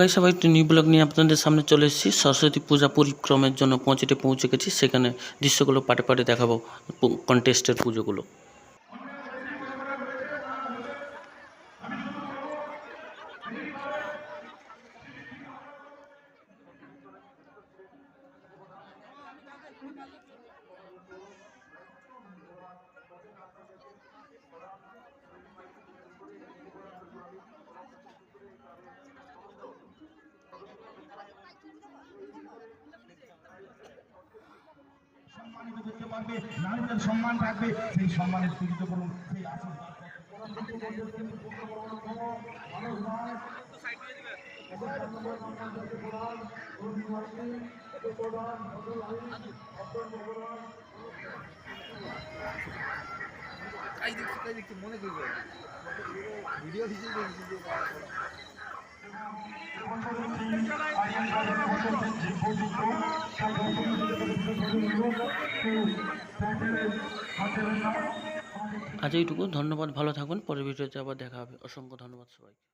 গাই সবাই একটি new blog নিয়ে আপনাদের সামনে চলে এসেছি। সরস্বতী পূজা পরিক্রমের জন্য পৌঁছেটে পৌঁছে গেছি। সেখানে দৃশ্যগুলো পাটে পাটে দেখাবো কন্টেস্টের পুজোগুলো। সম্মানিত করতে পারবে নারীদের সম্মান থাকবে সেই সম্মানের সুযোগ করুন সেই আশীর্বাদ কাজ দেখছি আজ এইটুকু। ধন্যবাদ ভালো থাকুন। পরের ভিডিওতে আবার দেখা হবে। অসংখ্য ধন্যবাদ সবাইকে।